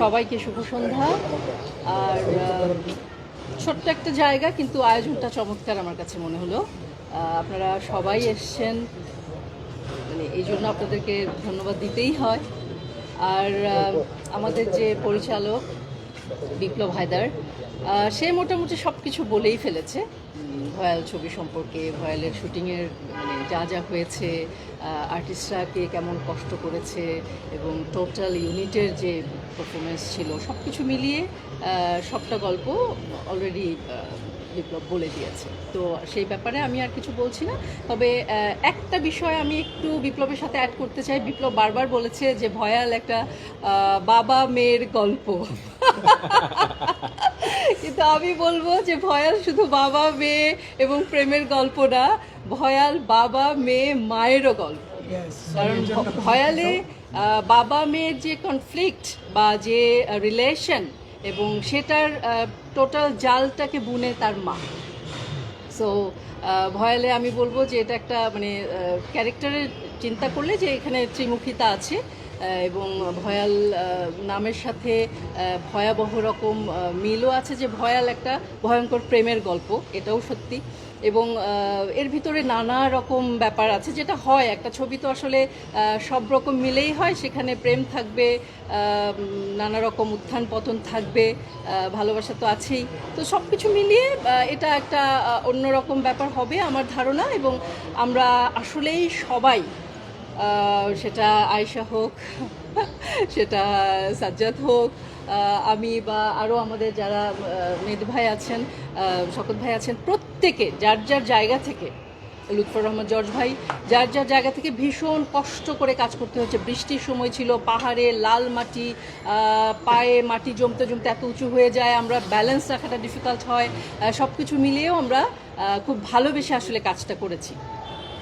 সবাইকে শুভ সন্ধ্যা। আর ছোট্ট একটা জায়গা, কিন্তু আয়োজনটা চমৎকার আমার কাছে মনে হলো। আপনারা সবাই এসছেন মানে এই জন্য আপনাদেরকে ধন্যবাদ দিতেই হয়। আর আমাদের যে পরিচালক বিপ্লব হায়দার সে মোটামুটি সব কিছু বলেই ফেলেছে। ভয়াল ছবি সম্পর্কে, ভয়ালের শুটিংয়ের মানে যা যা হয়েছে আর্টিস্টরা কে কেমন কষ্ট করেছে এবং টোটাল ইউনিটের যে পারফরমেন্স ছিল সব কিছু মিলিয়ে সবটা গল্প অলরেডি বিপ্লব বলে দিয়েছে। তো সেই ব্যাপারে আমি আর কিছু বলছি না। তবে একটা বিষয় আমি একটু বিপ্লবের সাথে অ্যাড করতে চাই। বিপ্লব বারবার বলেছে যে ভয়াল একটা বাবা মেয়ের গল্প। কিন্তু আমি বলব যে ভয়াল শুধু বাবা মেয়ে এবং প্রেমের গল্প না ভয়াল বাবা মেয়ে মায়েরও গল্প। কারণ ভয়ালে বাবা মেয়ের যে কনফ্লিক্ট বা যে রিলেশন এবং সেটার টোটাল জালটাকে বুনে তার মা। সো ভয়ালে আমি বলব যে এটা একটা মানে ক্যারেক্টারের চিন্তা করলে যে এখানে ত্রিমুখিতা আছে। এবং ভয়াল নামের সাথে ভয়াবহ রকম মিলও আছে যে ভয়াল একটা ভয়ঙ্কর প্রেমের গল্প, এটাও সত্যি। এবং এর ভিতরে নানা রকম ব্যাপার আছে যেটা হয়। একটা ছবি তো আসলে সব রকম মিলেই হয়। সেখানে প্রেম থাকবে নানা রকম উত্থান পতন থাকবে ভালোবাসা তো আছেই। তো সব কিছু মিলিয়ে এটা একটা অন্যরকম ব্যাপার হবে আমার ধারণা। এবং আমরা আসলেই সবাই সেটা আয়শা হোক, সেটা সাজ্জাদ হোক আমি বা আরও আমাদের যারা মেদ ভাই আছেন শকত ভাই আছেন, প্রত্যেকে, যার যার জায়গা থেকে, লুৎফর রহমান, জর্জ ভাই, যার যার জায়গা থেকে ভীষণ কষ্ট করে কাজ করতে হচ্ছে বৃষ্টির সময় ছিল, পাহাড়ে লাল মাটি পায়ে মাটি জমতে জমতে এত উঁচু হয়ে যায়, আমরা ব্যালেন্স রাখাটা ডিফিকাল্ট হয় সব কিছু মিলিয়েও আমরা খুব ভালোবেসে আসলে কাজটা করেছি।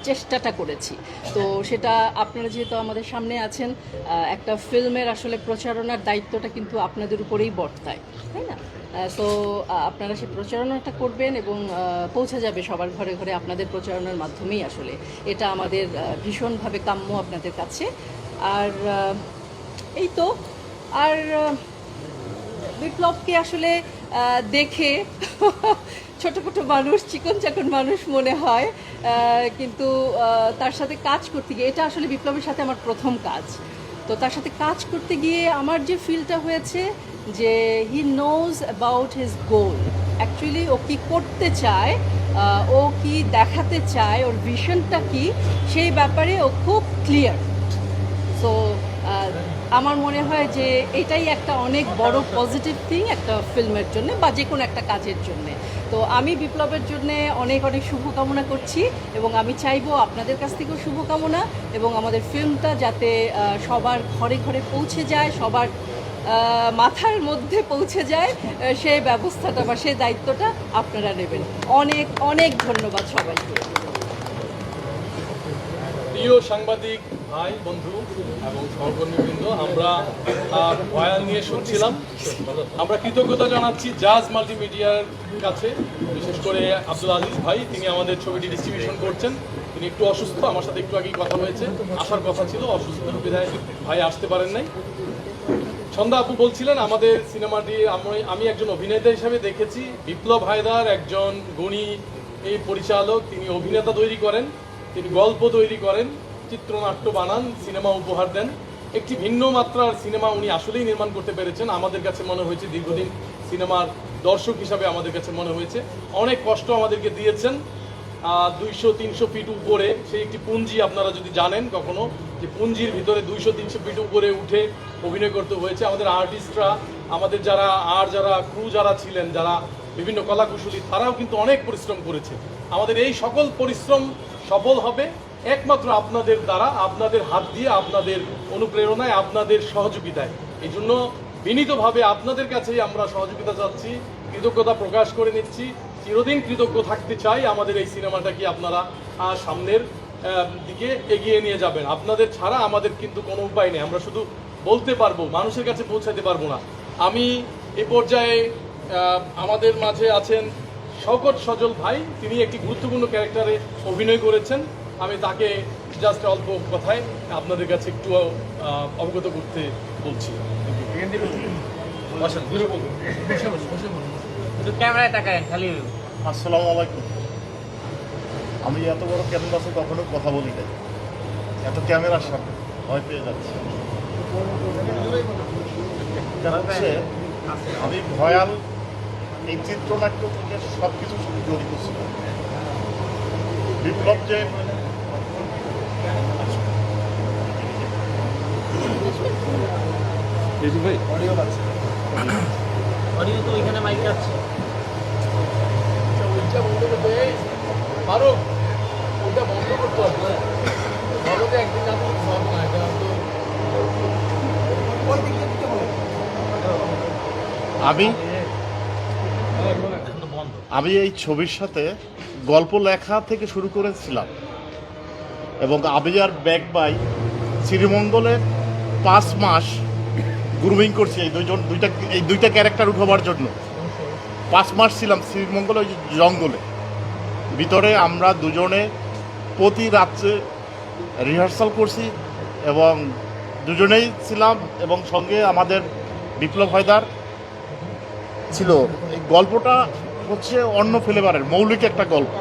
চেষ্টাটা করেছি। তো সেটা আপনারা যেহেতু আমাদের সামনে আছেন একটা ফিল্মের আসলে প্রচারণার দায়িত্বটা কিন্তু আপনাদের উপরেই বর্তায়, তাই না? তো আপনারা সেই প্রচারণাটা করবেন এবং পৌঁছে যাবে সবার ঘরে ঘরে আপনাদের প্রচারণার মাধ্যমেই আসলে। এটা আমাদের ভীষণভাবে কাম্য আপনাদের কাছে। আর এই তো, আর বিপ্লবকে আসলে দেখে ছোট ছোট মানুষ, চিকন চাকন মানুষ মনে হয় কিন্তু তার সাথে কাজ করতে গিয়ে, এটা আসলে বিপ্লবের সাথে আমার প্রথম কাজ। তো তার সাথে কাজ করতে গিয়ে আমার যে ফিলটা হয়েছে যে he knows about his goal actually ও কি করতে চায় ও কি দেখাতে চায়, ওর ভিশনটা কি, সেই ব্যাপারে ও খুব ক্লিয়ার সো আমার মনে হয় যে এটাই একটা অনেক বড় পজিটিভ থিং একটা ফিল্মের জন্য বা যে কোনো একটা কাজের জন্য। তো আমি বিপ্লবের জন্য অনেক অনেক শুভকামনা করছি এবং আমি চাইব আপনাদের কাছ থেকেও শুভকামনা এবং আমাদের ফিল্মটা যাতে সবার ঘরে ঘরে পৌঁছে যায়, সবার মাথার মধ্যে পৌঁছে যায় সেই ব্যবস্থাটা বা সেই দায়িত্বটা আপনারা নেবেন। অনেক অনেক ধন্যবাদ সবাইকে। প্রিয় সাংবাদিক ভাই, বন্ধু এবং সহকর্মীবৃন্দ আমরা ভয়াল নিয়ে শুনছিলাম। আমরা কৃতজ্ঞতা জানাচ্ছি জাজ মাল্টিমিডিয়ার কাছে, বিশেষ করে আব্দুল আজিজ ভাই, তিনি আমাদের ছবিটি ডিস্ট্রিবিউশন করছেন। তিনি একটু অসুস্থ, আমার সাথে একটু আগেই কথা হয়েছে। আসার কথা ছিল, অসুস্থ বিধায় ভাই আসতে পারেন নাই। সন্ধ্যা আপু বলছিলেন, আমাদের সিনেমাটি আমি একজন অভিনেতা হিসাবে দেখেছি। বিপ্লব হায়দার একজন গুণী এই পরিচালক, তিনি অভিনেতা তৈরি করেন, তিনি গল্প তৈরি করেন। চিত্রনাট্য বানান, সিনেমা উপহার দেন। একটি ভিন্ন মাত্রার সিনেমা উনি আসলেই নির্মাণ করতে পেরেছেন। আমাদের কাছে মনে হয়েছে দীর্ঘদিন সিনেমার দর্শক হিসাবে আমাদের কাছে মনে হয়েছে। অনেক কষ্ট আমাদেরকে দিয়েছেন। দুইশো, তিনশো ফিট উপরে, সেই একটি পুঞ্জি আপনারা যদি জানেন কখনো, যে পুঞ্জির ভিতরে দুইশো, তিনশো ফিট উপরে উঠে অভিনয় করতে হয়েছে। আমাদের আর্টিস্টরা, আমাদের যারা, আর যারা, ক্রু যারা ছিলেন, যারা বিভিন্ন কলাকুশলী, তারাও কিন্তু অনেক পরিশ্রম করেছে। আমাদের এই সকল পরিশ্রম সফল হবে। একমাত্র আপনাদের দ্বারা, আপনাদের হাত দিয়ে, আপনাদের অনুপ্রেরণায়, আপনাদের সহযোগিতায়। এই জন্য বিনীতভাবে আপনাদের কাছেই আমরা সহযোগিতা চাচ্ছি, কৃতজ্ঞতা প্রকাশ করে নিচ্ছি। চিরদিন কৃতজ্ঞ থাকতে চাই আমাদের এই সিনেমাটাকে আপনারা সামনের দিকে এগিয়ে নিয়ে যাবেন। আপনাদের ছাড়া আমাদের কিন্তু কোনো উপায় নেই। আমরা শুধু বলতে পারব, মানুষের কাছে পৌঁছাতে পারব না। আমি এ পর্যায়ে আমাদের মাঝে আছেন শওকত সজল ভাই। তিনি একটি গুরুত্বপূর্ণ ক্যারেক্টারে অভিনয় করেছেন। আমি তাকে জাস্ট অল্প কথায় আপনাদের কাছে একটু অবগত করতে বলছি। ক্যামেরায় তাকায় খালি। আসসালামু আলাইকুম। আমি এত বড় ক্যানভাসে কখনো কথা বলি নাই। এত ক্যামেরার সামনে ভয় পেয়ে যাচ্ছে। আমি ভয়াল এই চিত্রনাট্য থেকে সব কিছুর সাথে জড়িত ছিল বিপ্লব যে অডিও তো ওইখানে মাইক আছে। ওইটা বন্ধ করতে ফারুক ওইটা বন্ধ করতে হবে। ভালো তো একদিন না করতে না এটা তো আমি? বন্ধ। আমি এই ছবির সাথে গল্প লেখা থেকে শুরু করেছিলাম। এবং আবিজার ব্যাক বাই শ্রীমঙ্গলে পাঁচ মাস গ্রুমিং করছি এই দুইজন, দুইটা, এই দুইটা ক্যারেক্টার উঠাবার জন্য। পাঁচ মাস ছিলাম শ্রীমঙ্গল ওই জঙ্গলে। ভিতরে আমরা দুজনে প্রতি রাত্রে রিহার্সাল করছি এবং দুজনেই ছিলাম এবং সঙ্গে আমাদের বিপ্লব হায়দার ছিল। এই গল্পটা হচ্ছে অন্য ফ্লেভারের মৌলিক একটা গল্প।